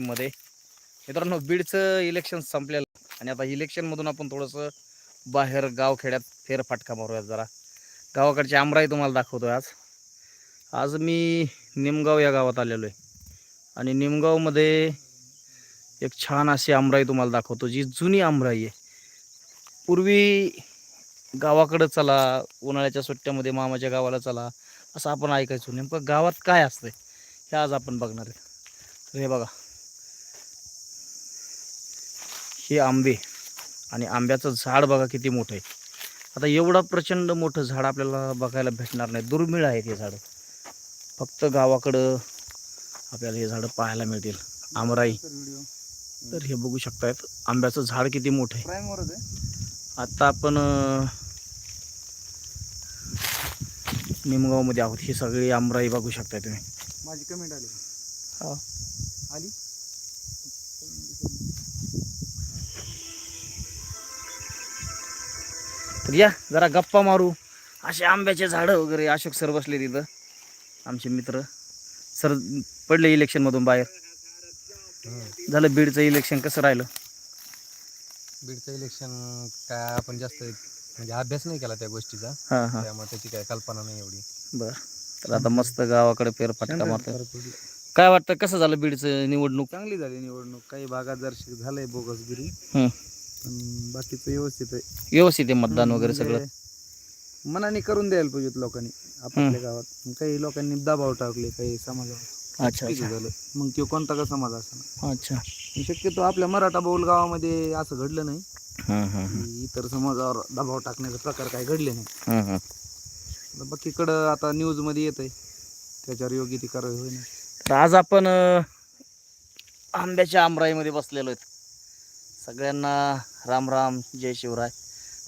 मध्ये. मित्रांनो बीडचं इलेक्शन संपलेलं आणि आता इलेक्शनमधून आपण थोडंसं बाहेर गावखेड्यात फेरफाटका मारूयात जरा. गावाकडची आमराई तुम्हाला दाखवतोय आज. आज मी निमगाव या गावात आलेलो आहे. आणि निमगावमध्ये एक छान अशी आमराई तुम्हाला दाखवतो जी जुनी आमराई आहे. पूर्वी गावाकडं चला उन्हाळ्याच्या सुट्ट्यामध्ये मामाच्या गावाला चला असं आपण ऐकायचो. नेमकं गावात काय असतंय हे आज आपण बघणार आहे. हे बघा. हे आंबे आणि आंब्याचं झाड बघा किती मोठं आहे. आता एवढं प्रचंड मोठं झाड आपल्याला बघायला भेटणार नाही. दुर्मिळ आहेत हे झाडं. फक्त गावाकडं आपल्याला हे झाडं पाहायला मिळतील. आमराई. तर हे बघू शकतायत. आंब्याचं झाड किती मोठं आहे. आता आपण निमगावमध्ये आहोत. ही सगळी आमराई बघू शकताय तुम्ही. माझी कमेंट आली. हा. आली? तर या जरा गप्पा मारू. असे आंब्याचे झाडं वगैरे अशोक सर बसले तिथं. आमचे मित्र. सर पडले इलेक्शनमधून बाहेर. झालं बीडचं इलेक्शन कसं राहिलं? बीडचं इलेक्शन काय आपण जास्त म्हणजे अभ्यास नाही केला त्या गोष्टीचा. हां हां. त्यामुळे त्याची काय कल्पना नाही एवढी. बरं. तर आता मस्त गावाकडे फेरफटका मारतो काय वाटतं कसं झालं बीडचं निवडणूक? चांगली झाली निवडणूक. काही भागात जर झालंय बोगसगिरी. पण बाकीचं व्यवस्थित आहे. व्यवस्थित आहे मतदान वगैरे म्हणजे सगळं मनाने करून द्यायला पाहिजेत लोकांनी आपल्या गावात. पण काही लोकांनी दबाव टाकले काही समाजावर. अच्छा चुकीचं अच्छा झालं? मग तो कोणता का समाज असणार? अच्छा. शक्यतो आपल्या मराठा बहुल गावामध्ये असं घडलं नाही. हां हां की इतर समाजावर दबाव टाकण्याचा प्रकार काही घडले नाही. हां हां. आता बाकीकडं आता न्यूजमध्ये येत आहे त्याच्यावर योग्य ती कारवाई होईल. तर आज आपण अ, आंब्याच्या आमराईमध्ये बसलेलो आहेत. सगळ्यांना राम राम जय शिवराय.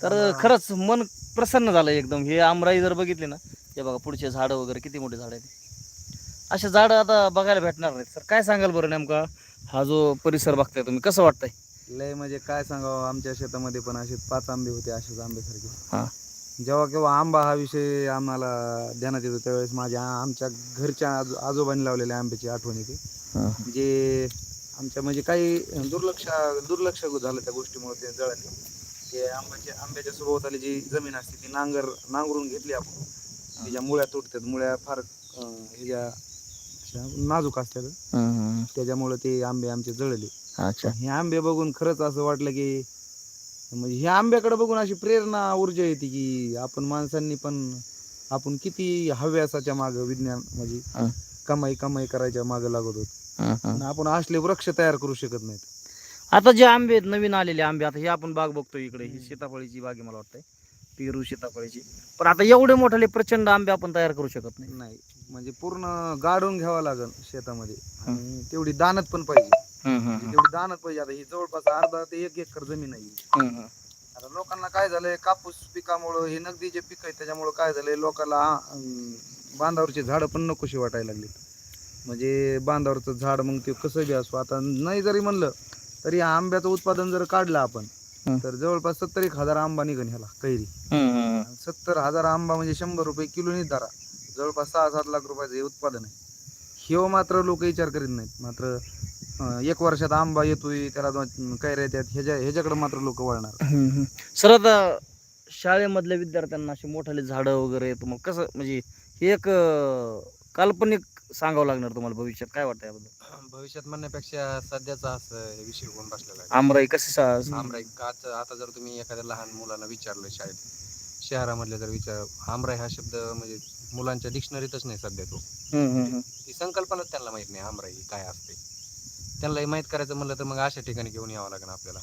तर. खरंच मन प्रसन्न झालं एकदम. हे आमराई जर बघितली ना हे बघा पुढचे झाडं वगैरे किती मोठे झाड आहेत. असे झाडं आता बघायला भेटणार नाहीत. सर काय सांगाल बरं नेमका? हा जो परिसर बघताय तुम्ही कसं वाटतंय? लय म्हणजे काय सांगावं आमच्या शेतामध्ये पण असे पाच आंबे होते असेच आंब्यासारखे. हां. जेव्हा केव्हा आंबा हा विषय आम्हाला ध्यानात येतो त्यावेळेस माझ्या आमच्या घरच्या आजो आजोबांनी लावलेल्या आंब्याची आठवण येते. जे आमच्या म्हणजे काही दुर्लक्ष दुर्लक्ष झालं त्या गोष्टीमुळे ते जळाले. ते आंब्याच्या आंब्याच्या सभोवताली जी जमीन असते ती नांगर नांगरून घेतली आपण. तिच्या मुळ्या तुटतात मुळ्या फार ह्याच्या अशा नाजूक असतात. त्याच्यामुळे ते आंबे आमचे जळले. अच्छा. हे आंबे बघून खरंच असं वाटलं की म्हणजे ह्या आंब्याकडे बघून अशी प्रेरणा ऊर्जा येते की आपण माणसांनी पण आपण किती हव्यासाच्या माग विज्ञान म्हणजे. कमाई कमाई करायच्या माग लागत होत. पण आपण असले वृक्ष तयार करू शकत नाहीत. आता जे आंबे आहेत नवीन आलेले आंबे आता हे आपण बाग बघतो इकडे. ही सीताफळीची बाग आहे मला वाटतंय. पेरू सीताफळीची. पण आता एवढे मोठाले प्रचंड आंबे आपण तयार करू शकत नाही. नाही म्हणजे पूर्ण गाडून घ्यावं लागल शेतामध्ये. आणि तेवढी दानत पण पाहिजे. म्हणजे. तेवढी दानत पाहिजे. आता ही जवळपास अर्धा ते एक एकर जमीन आहे. आता लोकांना काय झालंय कापूस पिकामुळं हे नगदी जे पीक आहे त्याच्यामुळं काय झालंय लोकांना अं, बांधावरची झाडं पण नकोशी वाटायला लागली म्हणजे बांधावरचं झाड मग ते कसं बी असो आता नाही जरी म्हणलं तरी आंब्याचं उत्पादन जर काढलं आपण. तर जवळपास सत्तर एक हजार आंबा निघन ह्याला कैरी. सत्तर हजार आंबा म्हणजे शंभर रुपये किलोनी धरा जवळपास सहा सात लाख रुपयाचं हे उत्पादन आहे हे मात्र लोक विचार करीत नाहीत मात्र एक वर्षात आंबा येतोय त्याला कैऱ्या येतात ह्याच्या ह्याच्याकडे मात्र लोक वळणार. सर आता शाळेमधल्या विद्यार्थ्यांना अशी मोठाले झाडं वगैरे येतं मग कसं म्हणजे हे एक काल्पनिक सांगावं लागणार तुम्हाला भविष्यात काय वाटतं याबद्दल भविष्यात म्हणण्यापेक्षा सध्याचा असं हे विषय होऊन बसलेला आमराई कसे सा- आमराई आता आता जर तुम्ही एखाद्या लहान मुलांना विचारलं शाळेत शहरामधले जर विचार आमराई हा शब्द म्हणजे मुलांच्या डिक्शनरीतच नाही सध्या तो. ती संकल्पनाच त्यांना माहीत नाही आमराई काय असते त्यांना हे माहीत करायचं म्हणलं तर मग अशा ठिकाणी घेऊन यावं लागणार आपल्याला.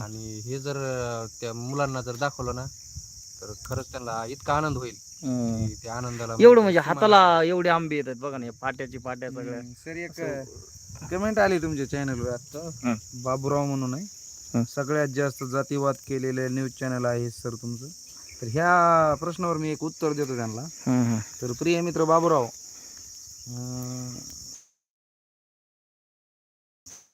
आणि हे जर अं, त्या मुलांना जर दाखवलं ना तर खरंच त्यांना इतका आनंद होईल. की त्या आनंदाला एवढं म्हणजे हाताला एवढे आंबे येतात बघा ना हे पाट्याची पाट्या सगळ्या. सर एक कमेंट आली तुमच्या चॅनलवर आता. बाबूराव म्हणून. आहे. सगळ्यात जास्त जातीवाद केलेले न्यूज चॅनल आहे सर तुमचं. तर ह्या प्रश्नावर मी एक उत्तर देतो त्यांना. तर प्रिय मित्र बाबूराव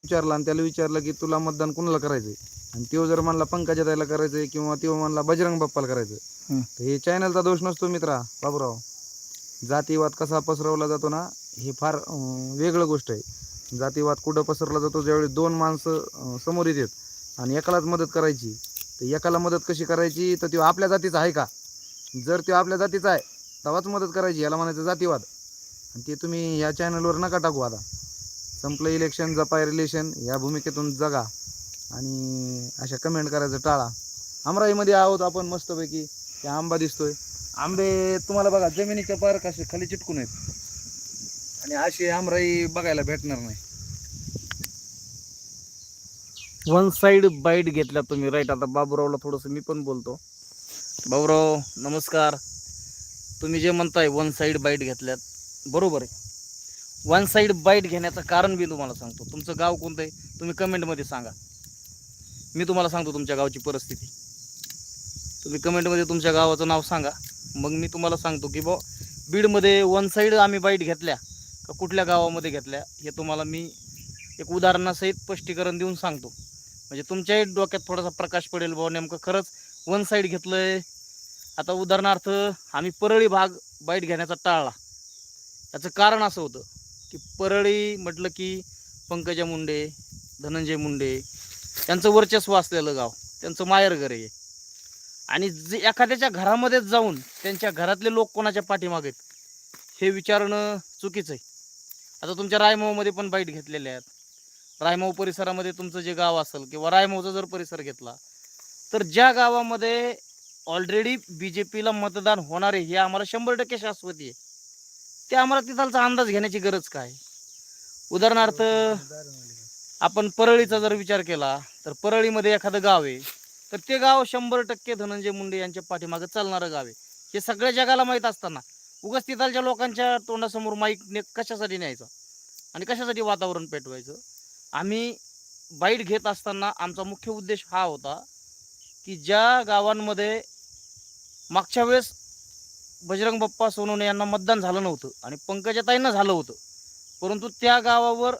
विचारला आणि त्याला विचारलं की तुला मतदान कुणाला करायचंय? आणि तो जर म्हणला पंकजाताईला करायचंय किंवा तो म्हणला बजरंग बाप्पाला करायचंय हं. तर हे चॅनलचा दोष नसतो मित्रा बाबूराव. जातीवाद कसा पसरवला जातो ना हे फार वेगळं गोष्ट आहे. जातीवाद कुठं पसरला जातो ज्यावेळी दोन माणसं समोर येतात आणि एकालाच मदत करायची तर एकाला मदत कशी करायची तर तो आपल्या जातीचा आहे का? जर तो आपल्या जातीचा आहे तेव्हाच मदत करायची याला म्हणायचं जातीवाद. आणि ते तुम्ही ह्या चॅनलवर नका टाकू आता. संपलं इलेक्शन जपाय रिलेशन या भूमिकेतून जगा. आणि अशा कमेंट करायचं टाळा. अमराईमध्ये आहोत आपण मस्तपैकी. ते आंबा दिसतोय. आंबे तुम्हाला बघा जमिनीच्या पार कसे खाली चिटकून आहेत. आणि अशी आमराई बघायला भेटणार नाही. वन साइड बाईट घेतल्या तुम्ही. राईट आता बाबूरावला थोडंसं मी पण बोलतो. बाबूराव नमस्कार. तुम्ही जे म्हणताय वन साइड बाईट घेतल्यात. बरोबर आहे. वन साइड बाईट घेण्याचं कारण मी तुम्हाला सांगतो. तुमचं गाव कोणतं आहे? तुम्ही कमेंटमध्ये सांगा. मी तुम्हाला सांगतो तुमच्या गावची परिस्थिती. तुम्ही कमेंटमध्ये तुमच्या गावाचं नाव सांगा. मग मी तुम्हाला सांगतो की बा बीडमध्ये वन साईड आम्ही बाईट घेतल्या का कुठल्या गावामध्ये घेतल्या हे तुम्हाला मी एक उदाहरणासहित स्पष्टीकरण देऊन सांगतो. म्हणजे तुमच्याही डोक्यात थोडासा प्रकाश पडेल बाबा नेमकं खरंच वन साईड घेतलंय. आता उदाहरणार्थ आम्ही परळी भाग बाईट घेण्याचा टाळला. याचं कारण असं होतं की परळी म्हटलं की पंकजा मुंडे धनंजय मुंडे त्यांचं वर्चस्व असलेलं गाव त्यांचं माहेरघर आहे आणि जे एखाद्याच्या घरामध्येच जाऊन त्यांच्या घरातले लोक कोणाच्या पाठीमागे आहेत हे विचारणं चुकीचं आहे. आता तुमच्या रायमाऊमध्ये पण बाईट घेतलेल्या आहेत. रायमाऊ परिसरामध्ये तुमचं जे गाव असेल किंवा रायमाऊचा जर परिसर घेतला तर ज्या गावामध्ये ऑलरेडी बी जे पीला मतदान होणार आहे हे आम्हाला शंभर टक्के शाश्वती आहे. ते आम्हाला तिथालचा अंदाज घेण्याची गरज काय? उदाहरणार्थ आपण परळीचा जर विचार केला तर परळीमध्ये एखादं गाव आहे तर ते गाव शंभर टक्के धनंजय मुंडे यांच्या पाठीमागे चालणारं गाव आहे. हे सगळ्या जगाला माहीत असताना उगाच तिथालच्या लोकांच्या तोंडासमोर माईक ने कशासाठी न्यायचं? आणि कशासाठी वातावरण पेटवायचं? आम्ही बाईट घेत असताना आमचा मुख्य उद्देश हा होता की ज्या गावांमध्ये मागच्या वेळेस बजरंग बाप्पा सोनवणे यांना मतदान झालं नव्हतं आणि पंकजाताईंना झालं होतं परंतु त्या गावावर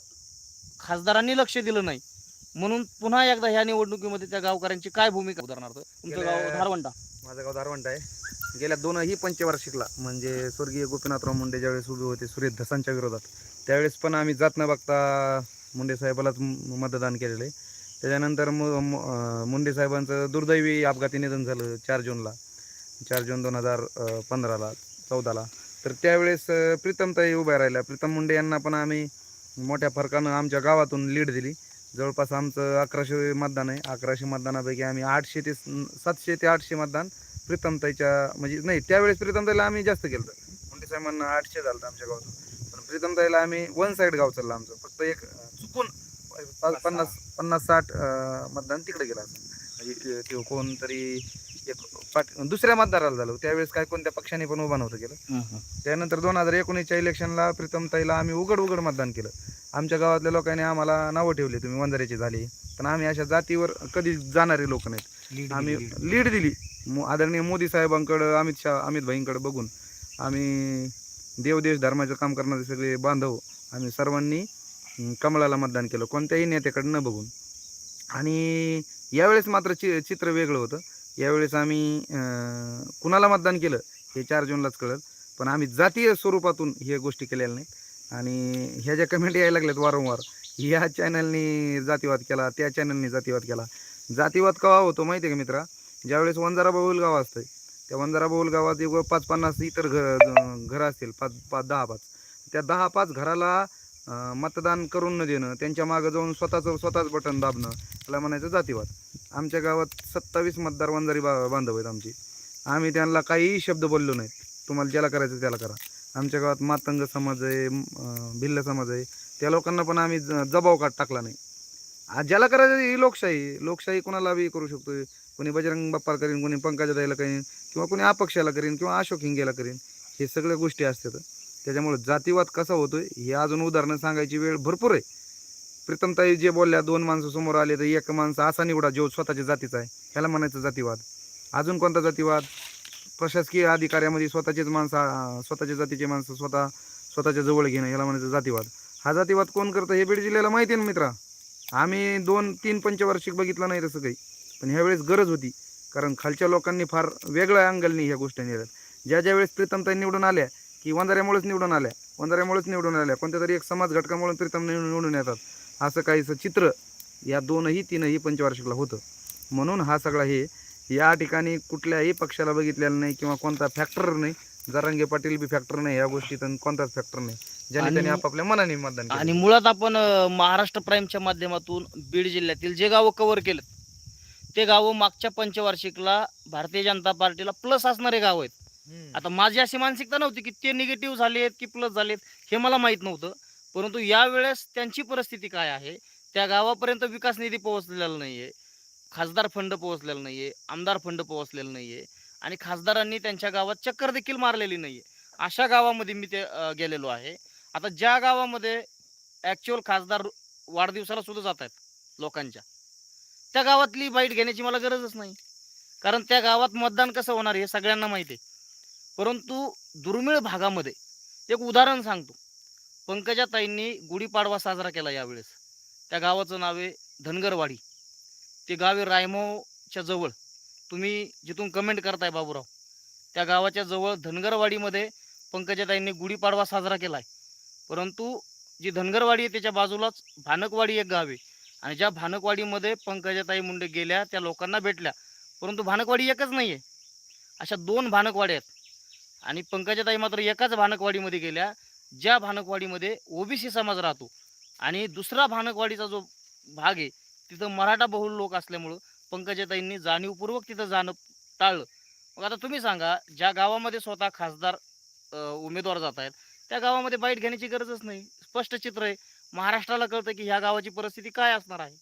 खासदारांनी लक्ष दिलं नाही. म्हणून पुन्हा एकदा ह्या निवडणुकीमध्ये त्या गावकऱ्यांची काय भूमिका उदाहरणार्थ? तुमचं गाव धारवंटा माझं गाव धारवंट आहे. गेल्या दोनही पंचवार्षिकला म्हणजे स्वर्गीय गोपीनाथराव मुंडे ज्यावेळेस उभे होते सुरेश धसांच्या विरोधात त्यावेळेस पण आम्ही जात न बघता मुंडे साहेबालाच म- मतदान केलेलं आहे. त्याच्यानंतर मु- मु- अं, मुंडे साहेबांचं दुर्दैवी अपघाती निधन झालं चार जूनला चार जून दोन हजार पंधराला चौदाला. तर त्यावेळेस अं, प्रीतमताई उभ्या राहिल्या. प्रीतम मुंडे यांना पण आम्ही मोठ्या फरकानं आमच्या गावातून लीड दिली. जवळपास आमचं अकराशे मतदान आहे. अकराशे मतदानापैकी आम्ही आठशे ते सातशे ते आठशे मतदान प्रीतमताईच्या म्हणजे नाही त्यावेळेस प्रीतमताईला आम्ही जास्त केलं मुंडे साहेबांना आठशे झालं आमच्या गावातून. पण प्रीतमताईला आम्ही वन साईड गाव चाललं आमचं. फक्त एक चुकून पाच- पन्नास पन्नास साठ मतदान तिकडे गेलं असं. म्हणजे ते कोणतरी एक पाट दुसऱ्या मतदाराला झालं. त्यावेळेस काय कोणत्या पक्षाने पण उभा नव्हतं केलं. त्यानंतर दोन हजार एकोणीसच्या इलेक्शनला प्रीतमताईला आम्ही उघड उघड मतदान केलं. आमच्या गावातल्या लोकांनी आम्हाला नावं ठेवले तुम्ही वंजाऱ्याचे झाले. पण आम्ही अशा जातीवर कधी जाणारे लोक नाहीत. आम्ही लीड दिली. मो- आदरणीय मोदी साहेबांकडं अमित शाह अमित भाईंकडे बघून आम्ही देवदेश धर्माचं काम करणारे सगळे बांधव आम्ही सर्वांनी अं, कमळाला मतदान केलं. कोणत्याही नेत्याकडे न बघून. आणि यावेळेस मात्र चि चित्र वेगळं होतं. यावेळेस आम्ही कुणाला मतदान केलं हे चार जूनलाच कळलं पण आम्ही जातीय स्वरूपातून हे गोष्टी केलेल्या नाहीत. आणि ह्या ज्या कमेंट यायला लागल्यात वारंवार ह्या चॅनलनी जातीवाद केला त्या चॅनलनी जातीवाद केला. जातीवाद कवा होतो माहिती आहे का मित्रा? ज्यावेळेस वंजारा बहुल गाव असतं त्या वंजारा बहुल गावात एक पाच पन्नास इतर घर घरं असतील पाच पाच दहा पाच. त्या दहा पाच घराला मतदान करून न देणं त्यांच्या मागं जाऊन स्वतःचं स्वतःच बटन दाबणं त्याला म्हणायचं जातीवाद. आमच्या गावात सत्तावीस मतदार वंजारी बा बांधव आहेत आमची. आम्ही त्यांना काहीही शब्द बोललो नाहीत तुम्हाला ज्याला करायचं त्याला करा. आमच्या गावात मातंग समाज आहे भिल्ल समाज आहे. त्या लोकांना पण आम्ही जबाव काढ टाकला नाही. ज्याला करायचं ही लोकशाही. लोकशाही कोणाला बी करू शकतो कोणी बजरंग बाप्पाला करीन कोणी पंकजा द्यायला करीन किंवा कोणी अपक्षाला करीन किंवा अशोक हिंगेला करीन. हे सगळ्या गोष्टी असतात. त्याच्यामुळे जातीवाद कसा होतोय हे अजून उदाहरणं सांगायची वेळ भरपूर आहे. प्रीतमताई जे बोलल्या दोन माणसं समोर आले तर एक माणसं असा निवडा जो स्वतःच्या जातीचा आहे. ह्याला म्हणायचं जातीवाद. अजून कोणता जातीवाद? प्रशासकीय अधिकाऱ्यामध्ये स्वतःचेच माणसं स्वतःच्या जातीचे माणसं स्वतः स्वतःच्या जवळ घेणं ह्याला म्हणायचं जातीवाद. हा जातीवाद कोण करतं हे बीड जिल्ह्याला माहिती आहे ना मित्रा? आम्ही दोन तीन पंचवार्षिक बघितलं नाही तसं काही. पण ह्यावेळेस गरज होती. कारण खालच्या लोकांनी फार वेगळ्या अँगलनी ह्या गोष्टी नेल्यात. ज्या ज्या वेळेस प्रीतमताई निवडून आल्या की वंजाऱ्यामुळेच निवडून आल्या. वंजाऱ्यामुळेच निवडून आल्या. कोणत्या तरी एक समाज घटकामुळे प्रीतम निवडून निवडून येतात. असं काहीसं चित्र या दोनही तीनही पंचवार्षिकला होतं. म्हणून हा सगळा हे या ठिकाणी कुठल्याही पक्षाला बघितलेलं नाही किंवा कोणता फॅक्टर नाही. जरांगे पाटील बी फॅक्टर नाही या गोष्टीत आणि कोणताच फॅक्टर नाही. ज्याने त्यांनी आपापल्या मनाने मतदान केलं. आणि मुळात आपण अ, महाराष्ट्र प्राईमच्या माध्यमातून बीड जिल्ह्यातील जे गावं कव्हर केलेत ते गावं मागच्या पंचवार्षिकला भारतीय जनता पार्टीला प्लस असणारे गाव आहेत. आता माझी अशी मानसिकता नव्हती की ते निगेटिव्ह झालेत की प्लस झालेत हे मला माहीत नव्हतं. परंतु यावेळेस त्यांची परिस्थिती काय आहे? त्या गावापर्यंत विकास निधी पोहोचलेला नाहीये. खासदार फंड पोहोचलेला नाहीये. आमदार फंड पोहोचलेला नाहीये. आणि खासदारांनी त्यांच्या गावात चक्कर देखील मारलेली नाहीये. अशा गावामध्ये मी ते गेलेलो आहे. आता ज्या गावामध्ये ॲक्च्युअल खासदार वाढदिवसाला सुद्धा जात आहेत लोकांच्या त्या गावातली बाईट घेण्याची मला गरजच नाही. कारण त्या गावात मतदान कसं होणार हे सगळ्यांना माहिती आहे. परंतु दुर्मिळ भागामध्ये एक उदाहरण सांगतो. पंकजाताईंनी गुढीपाडवा साजरा केला यावेळेस. त्या गावाचं नाव आहे धनगरवाडी. ते गाव आहे रायमोच्या जवळ. तुम्ही जिथून कमेंट करताय बाबूराव त्या गावाच्या जवळ धनगरवाडीमध्ये पंकजाताईंनी गुढीपाडवा साजरा केला आहे परंतु जी धनगरवाडी आहे त्याच्या बाजूलाच भानकवाडी एक गाव आहे. आणि ज्या भानकवाडीमध्ये पंकजाताई मुंडे गेल्या त्या लोकांना भेटल्या. परंतु भानकवाडी एकच नाही आहे अशा दोन भानकवाड्या आहेत. आणि पंकजाताई मात्र एकाच भानकवाडीमध्ये गेल्या. ज्या भानकवाडीमध्ये ओबीसी समाज राहतो आणि दुसरा भानकवाडीचा जो भाग आहे तिथं मराठा बहुल लोक असल्यामुळं पंकजाताईंनी जाणीवपूर्वक तिथं जाणं टाळलं. मग आता तुम्ही सांगा ज्या गावामध्ये स्वतः खासदार उमेदवार जात आहेत त्या गावामध्ये बाईट घेण्याची गरजच नाही. स्पष्ट चित्र आहे. महाराष्ट्राला कळतं की ह्या गावाची परिस्थिती काय असणार आहे.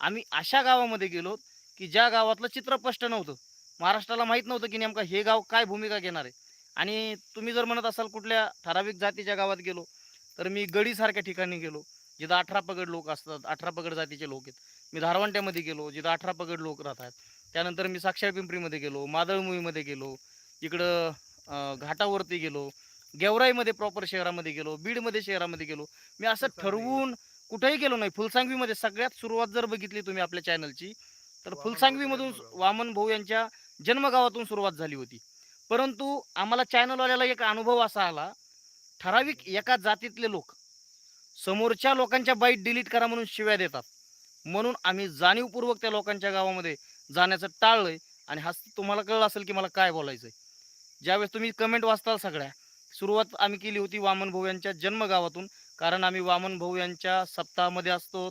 आम्ही अशा गावामध्ये गेलो की ज्या गावातलं चित्र स्पष्ट नव्हतं. महाराष्ट्राला माहीत नव्हतं की नेमका हे गाव काय भूमिका घेणार आहे. आणि तुम्ही जर म्हणत असाल कुठल्या ठराविक जातीच्या गावात गेलो तर मी गडीसारख्या ठिकाणी गेलो जिथं अठरा पगड लोक असतात अठरा पगड जातीचे लोक आहेत मी धारवंट्यामध्ये गेलो जिथं अठरा पगड लोक राहतात त्यानंतर मी साक्षर पिंपरीमध्ये गेलो मादळमुईमध्ये गेलो इकडं घाटावरती गेलो गेवराईमध्ये प्रॉपर शहरामध्ये गेलो बीडमध्ये शहरामध्ये गेलो मी असं. ठरवून कुठेही गेलो नाही फुलसांगवीमध्ये सगळ्यात सुरुवात जर बघितली तुम्ही आपल्या चॅनलची तर फुलसांगवीमधून. वामन भाऊ यांच्या जन्मगावातून सुरुवात झाली होती परंतु आम्हाला चॅनलवाल्याला एक अनुभव असा आला. ठराविक एका जातीतले लोक समोरच्या लोकांच्या बाईट डिलीट करा म्हणून शिव्या देतात. म्हणून आम्ही जाणीवपूर्वक त्या लोकांच्या गावामध्ये जाण्याचं टाळलंय आणि हा तुम्हाला कळलं असेल की मला काय बोलायचं आहे ज्यावेळेस तुम्ही कमेंट वाचताल सगळ्या सुरुवात आम्ही केली होती वामन भाऊ यांच्या जन्मगावातून. कारण आम्ही वामन भाऊ यांच्या सप्ताहामध्ये असतो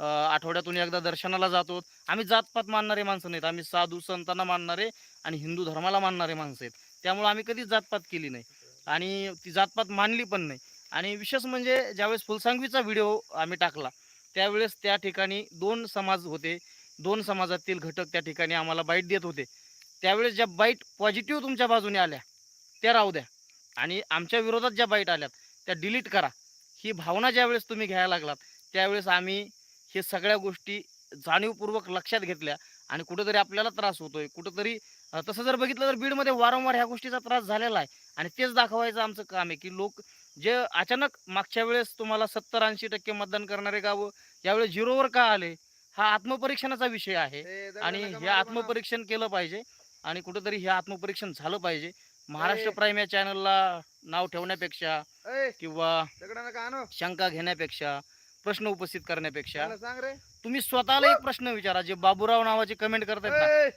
आठवड्यातून एकदा दर्शनाला जातो. आम्ही जातपात मानणारे माणसं नाहीत. आम्ही साधू संतांना मानणारे आणि हिंदू धर्माला मानणारे माणसं आहेत. त्यामुळे आम्ही कधीच जातपात केली नाही. आणि ती जातपात मानली पण नाही. आणि विशेष म्हणजे ज्यावेळेस फुलसांगवीचा व्हिडिओ आम्ही टाकला त्यावेळेस त्या ठिकाणी दोन समाज होते. दोन समाजातील घटक त्या ठिकाणी आम्हाला बाईट देत होते. त्यावेळेस ज्या बाईट पॉझिटिव्ह तुमच्या बाजूने आल्या त्या राहू द्या. आणि आमच्या विरोधात ज्या बाईट आल्यात त्या डिलीट करा. ही भावना ज्यावेळेस तुम्ही घ्यायला लागलात त्यावेळेस आम्ही हे सगळ्या गोष्टी जाणीवपूर्वक लक्षात घेतल्या. आणि कुठंतरी आपल्याला त्रास होतोय. कुठंतरी तसं जर बघितलं तर बीडमध्ये वारंवार ह्या गोष्टीचा त्रास झालेला आहे आणि तेच दाखवायचं आमचं काम आहे की लोक जे अचानक मागच्या वेळेस तुम्हाला सत्तर ऐंशी टक्के मतदान करणारे गावं यावेळेस झिरोवर का आले हा आत्मपरीक्षणाचा विषय आहे आणि हे. आत्मपरीक्षण केलं पाहिजे आणि कुठंतरी हे आत्मपरीक्षण झालं पाहिजे महाराष्ट्र. प्राईम या चॅनलला नाव ठेवण्यापेक्षा किंवा. शंका घेण्यापेक्षा प्रश्न उपस्थित करण्यापेक्षा तुम्ही स्वतःला एक प्रश्न विचारा जे बाबूराव नावाचे कमेंट करतायत ना ए,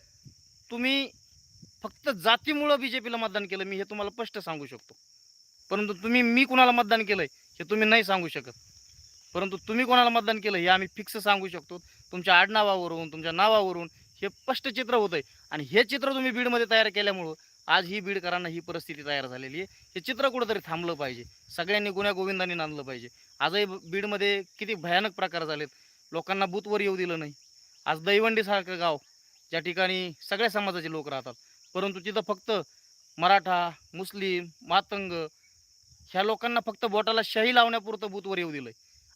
तुम्ही फक्त जातीमुळं बी जे पीला मतदान केलं मी हे तुम्हाला स्पष्ट सांगू शकतो. परंतु तुम्ही मी कुणाला मतदान केलं हे तुम्ही नाही सांगू शकत. परंतु तुम्ही कोणाला मतदान केलं हे आम्ही फिक्स सांगू शकतो. तुमच्या आडनावावरून तुमच्या नावावरून हे स्पष्ट चित्र होतंय. आणि हे चित्र तुम्ही बीडमध्ये तयार केल्यामुळं आज ही बीडकरांना ही परिस्थिती तयार झालेली आहे. हे चित्र कुठंतरी थांबलं पाहिजे. सगळ्यांनी गुन्ह्या गोविंदांनी नांदलं पाहिजे. आजही बीडमध्ये किती भयानक प्रकार झालेत. लोकांना बूथवर येऊ दिलं नाही. आज दैवंडीसारखं गाव ज्या ठिकाणी सगळ्या समाजाचे लोक राहतात. परंतु तिथं फक्त मराठा मुस्लिम मातंग ह्या लोकांना फक्त बोटाला शाही लावण्यापुरतं बूथवर येऊ दिलं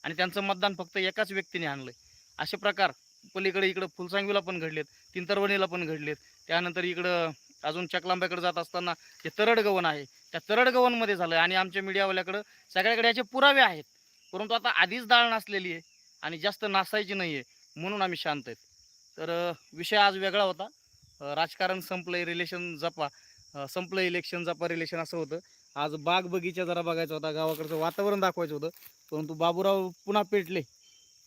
आणि त्यांचं मतदान फक्त एकाच व्यक्तीने आणलं असे प्रकार पलीकडे इकडं फुलसांगवीला पण घडलेत तिंतरवणीला पण घडलेत. त्यानंतर इकडं अजून चकलांब्याकडे जात असताना जे तरडगवन आहे त्या तरडगवनमध्ये झालं आणि आमच्या मीडियावाल्याकडं सगळ्याकडे याचे पुरावे आहेत. परंतु आता आधीच डाळ नासलेली आहे आणि जास्त नासायची नाही आहे म्हणून आम्ही शांत आहेत. तर विषय आज वेगळा होता. राजकारण संपलंय रिलेशन जपा संपलं इलेक्शन जपा रिलेशन असं होतं. आज बाग बगीचा जरा बघायचा होता गावाकडचं वातावरण दाखवायचं होतं. परंतु बाबूराव पुन्हा पेटले.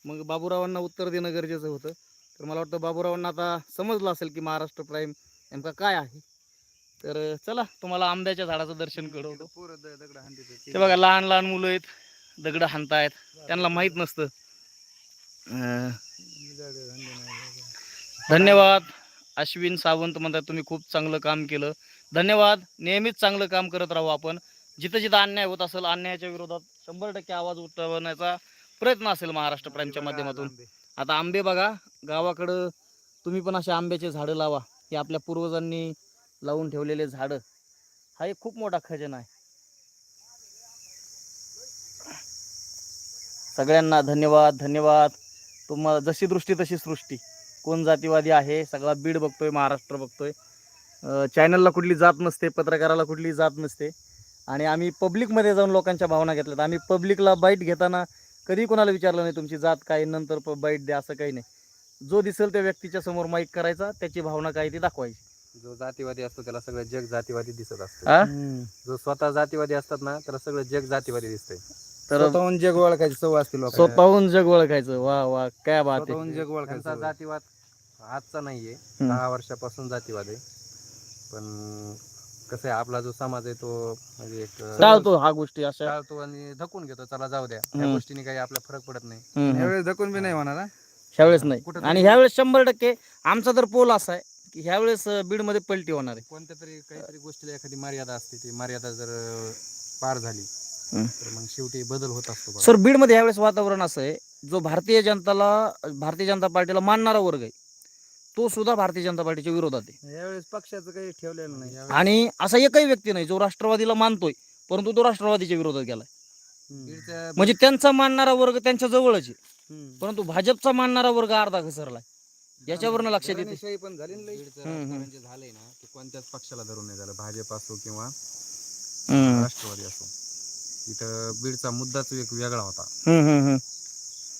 मग बाबूरावांना उत्तर देणं गरजेचं होतं. तर मला वाटतं बाबूरावांना आता समजलं असेल की महाराष्ट्र प्राईम नेमका काय आहे. तर चला तुम्हाला आंब्याच्या झाडाचं दर्शन हाणतात ते. बघा लहान लहान मुलं आहेत. दगड हाणतायत. त्यांना माहीत नसतं. धन्यवाद. अश्विन सावंत म्हणतात तुम्ही खूप चांगलं काम केलं. धन्यवाद. नेहमीच चांगलं काम करत राहू आपण. जिथं जिथं अन्याय होत असेल अन्यायाच्या विरोधात शंभर टक्के आवाज उठवण्याचा प्रयत्न असेल महाराष्ट्र प्राईमच्या माध्यमातून. आता आंबे बघा गावाकडं तुम्ही पण असे आंब्याचे झाडं लावा. हे आपल्या पूर्वजांनी लावून ठेवलेले झाडं. हा एक खूप मोठा खजाना आहे. सगळ्यांना धन्यवाद धन्यवाद. तुम्हाला जशी दृष्टी तशी सृष्टी. कोण जातीवादी आहे सगळा बीड बघतोय महाराष्ट्र बघतोय. चॅनलला कुठली जात नसते पत्रकाराला कुठली जात नसते. आणि आम्ही पब्लिकमध्ये जाऊन लोकांच्या भावना घेतल्यात. आम्ही पब्लिकला बाईट घेताना कधी कोणाला विचारलं नाही तुमची जात काय नंतर प- बाईट द्या असं काही नाही. जो दिसेल त्या व्यक्तीच्या समोर माईक करायचा त्याची भावना काय ती दाखवायची. जो जातीवादी असतो त्याला सगळं जग जातीवादी दिसत असतं. हा? जो स्वतः जातीवादी असतात ना त्याला सगळं जग जातीवादी दिसतंय. तर स्वतःहून जग ओळखायची सवय असते. स्वतःहून जग ओळखायचं. वा वा काय बात जग ओळखायचं. जातीवाद आजचा नाहीये. दहा वर्षापासून जातीवाद आहे पण कसं आहे आपला जो समाज आहे तो म्हणजे एक टाळतो हा गोष्टी अशा टाळतो आणि धकून घेतो चला जाऊ द्या. त्या गोष्टीने काही आपला फरक पडत नाही. यावेळेस धकून बी नाही होणार हा? ह्यावेळेस नाही कुठंतरी- आणि ह्यावेळेस शंभर टक्के आमचा तर पोल असा आहे की ह्यावेळेस अं, बीडमध्ये पलटी होणार आहे कोणत्या तरी काहीतरी गोष्टीला एखादी मर्यादा असते ती मर्यादा जर अं, पार झाली हम्म. तर मग शेवटी बदल होत असतो बघा. सर बीडमध्ये ह्यावेळेस वातावरण असं आहे जो भारतीय जनताला भारतीय जनता पार्टीला मानणारा वर्ग आहे तो सुद्धा भारतीय जनता पार्टीच्या विरोधात आहे. यावेळेस पक्षाचं काही ठेवलेलं नाही. आणि असा एकही व्यक्ती नाही जो राष्ट्रवादीला मानतोय परंतु तो राष्ट्रवादीच्या विरोधात गेलाय. हम्म. म्हणजे त्यांचा मानणारा वर्ग त्यांच्या जवळच आहे. हम्म. परंतु भाजपचा मानणारा वर्ग अर्धा घसरलाय. याच्यावरनं लक्षात येते घराणेशाही पण झाली ना लई. बीडचं हम्म, हम्म. राजकारण जे झालंय ना ते कोणत्याच पक्षाला धरून नाही झालं. भाजप असो किंवा हम्म, राष्ट्रवादी असो. इथं बीडचा मुद्दाच एक वेगळा होता. हम्म, हम्म, हम्म,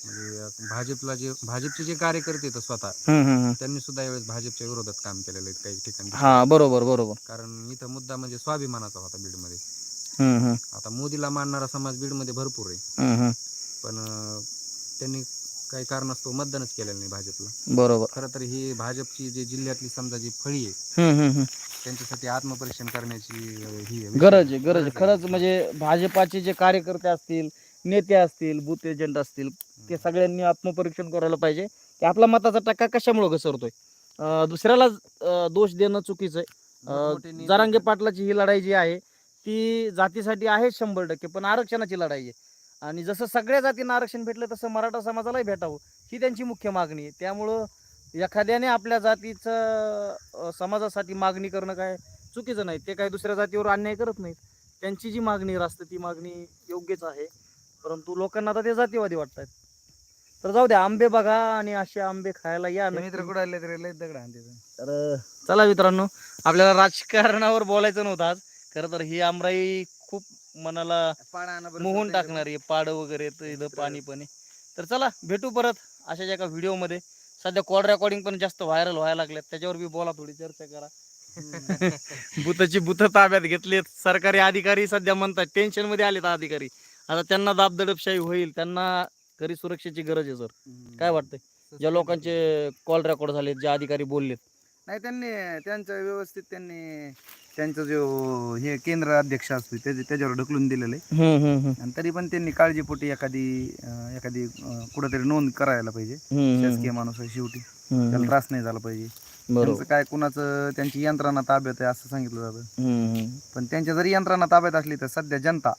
म्हणजे भाजपला जे भाजपचे जे कार्यकर्ते आहेत स्वतः हम्म, हम्म. त्यांनी सुद्धा यावेळेस भाजपच्या विरोधात काम केलेलं आहे काही ठिकाणी हा बरोबर बरोबर कारण इथं मुद्दा म्हणजे स्वाभिमानाचा होता बीडमध्ये हम्म, हम्म, आता मोदीला मानणारा समाज बीडमध्ये भरपूर आहे. पण त्यांनी काही कारणास्तव मतदानच केलेलं नाही भाजपला बरोबर खरं तर ही भाजपची जी जिल्ह्यातली समजा जी फळी आहे. त्यांच्यासाठी आत्मपरीक्षण करण्याची ही. गरज आहे गरज. खरंच म्हणजे भाजपाचे जे कार्यकर्ते असतील नेते असतील बूथ एजंट असतील ते सगळ्यांनी आत्मपरीक्षण करायला पाहिजे. की आपला मताचा टक्का कशामुळे घसरतोय? दुसऱ्याला दोष देणं चुकीचं आहे. जरांगे पाटलाची ही लढाई जी आहे ती जातीसाठी आहे शंभर टक्के पण आरक्षणाची लढाई आहे. आणि जसं सगळ्या जातींना आरक्षण भेटलं तसं मराठा समाजालाही भेटावं ही त्यांची मुख्य मागणी आहे. त्यामुळं एखाद्याने आपल्या जातीचं समाजासाठी मागणी करणं काय चुकीचं नाही. ते काही दुसऱ्या जातीवर अन्याय करत नाहीत. त्यांची जी मागणी असते ती मागणी योग्यच आहे. परंतु लोकांना आता ते जातीवादी वाटतात तर जाऊ द्या आंबे बघा आणि असे आंबे खायला या नक्की. मित्र कुठं आले तरी लई दगड हाणतात. तर चला मित्रांनो आपल्याला राजकारणावर बोलायचं नव्हतं आज. खरं तर ही आमराई खूप मनाला पाडा आणा बरं मोहून टाकणारी पाड वगैरे तर इथं पाणी पण आहे. तर चला भेटू परत अशाच एका व्हिडिओमध्ये. सध्या कॉल रेकॉर्डिंग पण जास्त व्हायरल व्हायला लागल्यात त्याच्यावर बी बोला थोडी चर्चा करा. बुथची बुथ ताब्यात घेतलीत. सरकारी अधिकारी सध्या म्हणतात टेन्शनमध्ये आलेत अधिकारी. आता त्यांना दाबदडपशाही होईल त्यांना घरी सुरक्षेची गरज आहे सर. काय वाटतंय? ज्या लोकांचे कॉल रेकॉर्ड झालेत जे अधिकारी बोललेत. नाही त्यांनी त्यांचं व्यवस्थित त्यांनी त्यांचं जो हे केंद्र अध्यक्ष असतो त्याच्या त्याच्यावर ढकलून दिलेलं आहे. आणि तरी पण त्यांनी काळजीपोटी एखादी अं, एखादी अं, कुठंतरी नोंद करायला पाहिजे. शासकीय माणूस आहे शेवटी. त्याला त्रास नाही झाला पाहिजे. बरोबर. त्यांचं काय कुणाचं त्यांची यंत्रणा ताब्यात आहे असं सांगितलं जातं. पण त्यांच्या जरी यंत्रणा ताब्यात असली तर सध्या जनता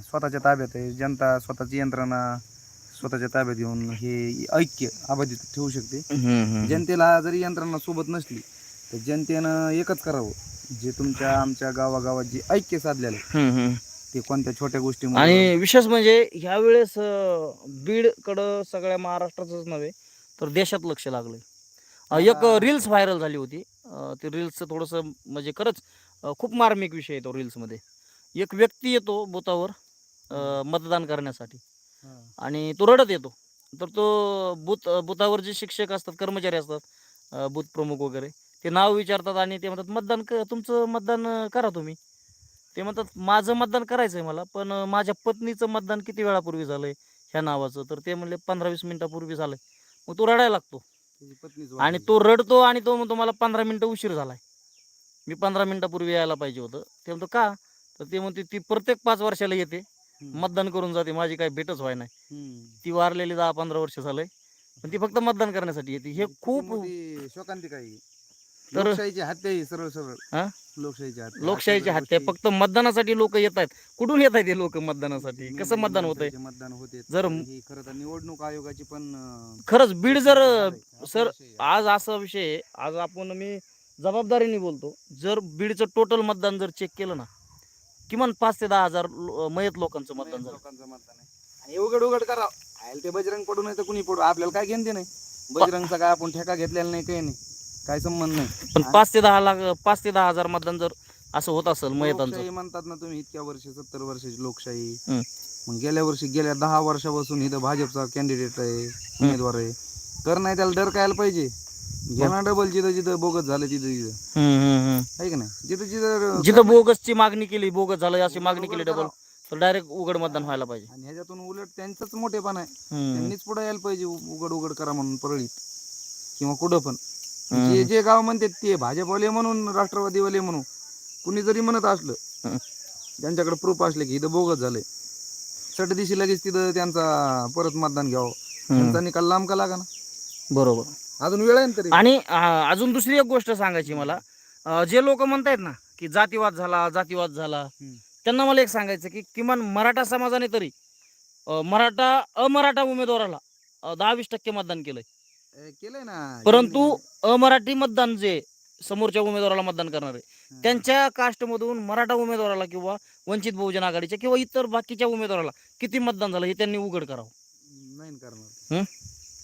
स्वतःच्या ताब्यात आहे. जनता स्वतःची यंत्रणा स्वतःच्या ताब्यात घेऊन हे ऐक्य अबाधित ठेवू शकते. जनतेला जरी यंत्रणा सोबत नसली तर जनतेनं एकच करावं. जे तुमच्या आमच्या गावागावात जे ऐक्य साधलेलं आहे. ते कोणत्या छोट्या गोष्टी आणि विशेष म्हणजे ह्यावेळेस बीड कडं सगळ्या महाराष्ट्राचंच नव्हे तर देशात लक्ष लागलंय. अं, एक. रील्स व्हायरल झाली होती. अं, ते रील्सचं थोडंसं म्हणजे खरंच अं, खूप मार्मिक विषय येतो रील्समध्ये एक व्यक्ती येतो बुथावर अं, मतदान करण्यासाठी. आणि तो रडत येतो. तर तो बूथ बुथावर जे शिक्षक असतात कर्मचारी असतात बूथ प्रमुख वगैरे ते नाव विचारतात आणि ते म्हणतात मतदान तुमचं मतदान करा तुम्ही. ते म्हणतात माझं मतदान करायचंय मला पण माझ्या पत्नीचं मतदान किती वेळापूर्वी झालंय ह्या नावाचं? तर ते म्हणले पंधरा वीस मिनिटापूर्वी झालंय. मग तो रडायला लागतो. आणि. तो रडतो आणि तो म्हणतो मला पंधरा मिनिटं उशीर झालाय. मी पंधरा मिनिटापूर्वी यायला पाहिजे होतं. ते म्हणतो का? तर ते म्हणते ती प्रत्येक पाच वर्षाला येते. मतदान करून जाते माझी काही भेटच व्हाय नाही. ती वारलेली दहा पंधरा वर्ष झालंय. पण ती फक्त मतदान करण्यासाठी येते. हे खूप मोठी शोकांतिका आहे ही. तर- लोकशाहीची हत्या आहे सरळ सरळ? लोकशाहीची हत्या. लोकशाहीची हत्या फक्त मतदानासाठी लोक येत आहेत. कुठून येत आहेत हे लोक मतदानासाठी? कसं मतदान होतंय? माणसाचे मतदान होते. जर- ही खरं तर निवडणूक आयोगाची पण खरंच बीड जर सर आहे. आज असा विषय आहे, आज आपण मी जबाबदारीने बोलतो. जर बीडचं टोटल मतदान जर चेक केलं ना किमान पाच ते दहा हजार लो- मयत लोकांचं मतदान झालं. लोकांचं मतदान आहे. आणि उघड उघड करा. आयल ते बजरंग पडू नाही तर कुणी पडू? आपल्याला काय घेणते नाही बजरंगचा काय आपण ठेका घेतलेला नाही काही नाही. काय संबंध नाही. पण पाच ते दहा लाख पाच ते दहा हजार मतदान जर असं होत असेल मयतांचं. लोकशाही म्हणतात ना तुम्ही इतक्या वर्ष सत्तर वर्षाची लोकशाही. हम्म. मग गेल्या वर्षी गेल्या दहा वर्षापासून इथं भाजपचा कॅन्डिडेट आहे उमेदवार आहे. तर नाही त्याला डर कायला पाहिजे? घेणार डबल जिथं जिथं बोगस झालं तिथं तिथं हम्म, हम्म, हम्म. आहे की नाही जिथं जिथं जिथं बोगसची मागणी केली बोगस झालं अशी मागणी केली. डबल तर डायरेक्ट उघड मतदान व्हायला पाहिजे आणि ह्याच्यातून उलट त्यांचंच मोठेपण आहे हम्म. त्यांनीच पुढे यायला पाहिजे उ- उघड उघड करा म्हणून परळीत किंवा कुठं पण. जे जे गाव म्हणतात ते भाजपवाले म्हणून राष्ट्रवादीवाले म्हणून कुणी जरी म्हणत असलं हम्म. त्यांच्याकडे प्रूफ असले की इथं बोगस झालंय सट दिवशी लगेच तिथं त्यांचा परत मतदान घ्यावं हम्म. त्यांचा निकाल लांब का लागा ना बरोबर अजून वेळ आहे ना तरी? आणि अं, अजून दुसरी एक गोष्ट सांगायची मला. अं, जे लोक म्हणतायत ना की जातीवाद झाला जातीवाद झाला. हम्म. त्यांना मला एक सांगायचं की किमान मराठा समाजाने तरी अं, मराठा अमराठा उमेदवाराला अं, दहा वीस टक्के मतदान केलंय. ए, केलंय ना. परंतु अमराठी मतदान जे समोरच्या उमेदवाराला मतदान करणार आहे. त्यांच्या कास्टमधून मराठा उमेदवाराला किंवा वंचित बहुजन आघाडीच्या किंवा इतर बाकीच्या उमेदवाराला किती मतदान झालं हे त्यांनी उघड करावं. नाही ना करणार?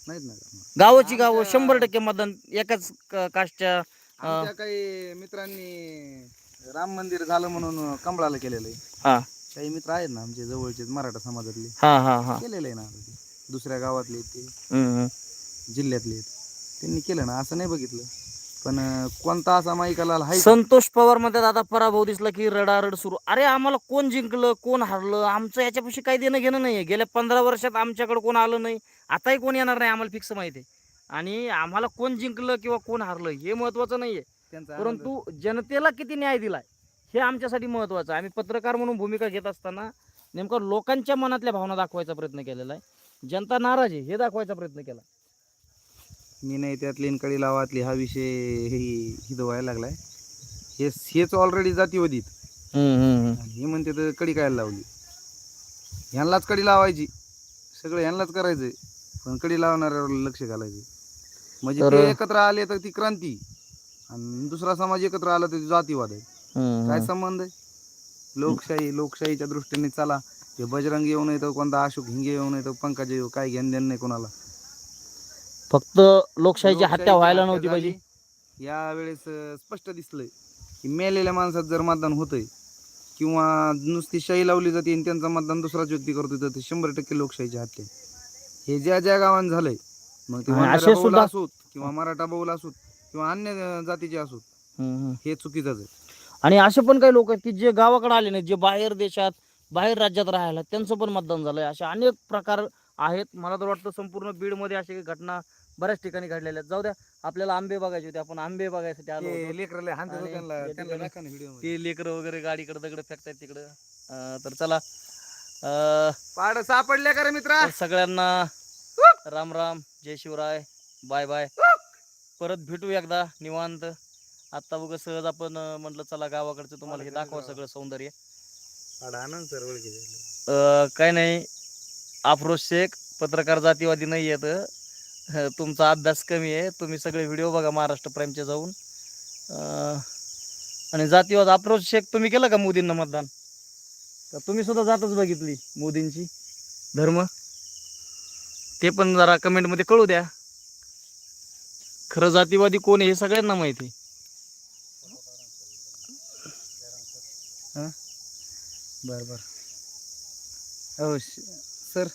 नाहीत ना गावाची गावं शंभर टक्के मतदान एकाच क- कास्टच्या आमच्या काही मित्रांनी राम मंदिर झालं म्हणून कमळाला केलेलं आहे. हा. काही मित्र आहेत ना आमचे जवळचे मराठा समाजातले. हा हा हा. केलेलं आहे ना आता ते. दुसऱ्या गावातले आहेत ते. हम्म, हम्म. जिल्ह्यातले आहेत. त्यांनी केलं ना असं नाही बघितलं. पण अं, कोणता असा माईकाला हाय संतोष पवारमध्ये दादा पराभव दिसला की रडारड सुरू. अरे आम्हाला कोण जिंकलं कोण हारलं आमचं याच्यापाशी काही देणं घेणं नाहीये. गेल्या पंधरा वर्षात आमच्याकडे कोण आलं नाही. आताही कोण येणार नाही आम्हाला फिक्स माहिती आहे. आणि आम्हाला कोण जिंकलं किंवा कोण हारलं हे महत्वाचं नाहीये. परंतु जनतेला किती न्याय दिलाय हे आमच्यासाठी महत्वाचं आहे. आम्ही पत्रकार म्हणून भूमिका घेत असताना नेमकं लोकांच्या मनातल्या भावना दाखवायचा प्रयत्न केलेला आहे. जनता नाराज आहे हे दाखवायचा प्रयत्न केला. मी नाही त्यातली आणि कडी लावातली हा विषय हे हिद व्हायला लागलाय. हे हेच ऑलरेडी जातीवदीत. आणि हे म्हणते तर कडी काय लावली. ह्यांनाच कडी लावायची. सगळं ह्यांनाच करायचंय. पण कडी लावणाऱ्यावर लक्ष घालायचं. म्हणजे ते एकत्र आले तर ती क्रांती. आणि दुसरा समाज एकत्र आला तर ती जातीवाद आहे. काय संबंध आहे? लोकशाही लोकशाहीच्या दृष्टीने चला. ते बजरंग येऊ नये तर कोणता अशोक हिंगे येऊ नये तर पंकज येऊ काय घेणं देणं नाही कोणाला. फक्त लोकशाहीची हत्या व्हायला नव्हती पाहिजे. यावेळेस स्पष्ट दिसलंय की मेलेल्या माणसात जर मतदान होतंय किंवा नुसती शाही लावली जाते आणि त्यांचं मतदान दुसराच व्यक्ती करतोय तर शंभर टक्के लोकशाहीची हत्या. हे ज्या ज्या गावांत झालंय मग ते आणि वंजारा असे बहुल सुद्धा- असोत किंवा मराठा बहुल असोत किंवा अन्य अं, जातीचे असोत हे चुकीचंच आहे. आणि असे पण काही लोक आहेत की जे गावाकडे आले नाही जे बाहेर देशात बाहेर राज्यात राहायला त्यांचं पण मतदान झालंय. असे अनेक प्रकार आहेत. मला तर वाटतं संपूर्ण बीडमध्ये अशी घटना बऱ्याच ठिकाणी घडलेल्या आहेत. जाऊ द्या आपल्याला आंबे बघायचे होते. आपण आंबे बघायसाठी आलो होतो. ते लेकराला हाणतात आणि त्यांना या त्यांना ठिकाणी दाखवा ना व्हिडिओ ते लेकरं वगैरे गाडीकडे दगड फेकतायत तिकडं. अं, तर चला अं, पाड सापडल्या का रे मित्रा? तर सगळ्यांना राम राम जय शिवराय बाय बाय. परत भेटू एकदा निवांत. आता बघ सहज आपण अं, म्हटलं चला गावाकडचं तुम्हाला हे दाखवा सगळं सौंदर्य. पाड आनंद सर ओळखी अं, काय नाही अफरोज शेख पत्रकार जातीवादी नाही येत तुमचा अभ्यास कमी आहे. तुम्ही सगळे व्हिडिओ बघा महाराष्ट्र प्राईमचे जाऊन. अं, आणि जातीवाद अफरोज शेख तुम्ही केलं का मोदींना मतदान? तर तुम्ही सुद्धा जातच बघितली मोदींची धर्म. ते पण जरा कमेंटमध्ये कळू द्या. खरं जातीवादी कोण आहे हे सगळ्यांना माहिती बर बर. हो सर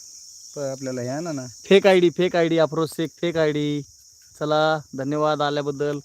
आपल्याला ह्या ना ना. Fake I D fake I D Afroz fake I D चला धन्यवाद आल्याबद्दल.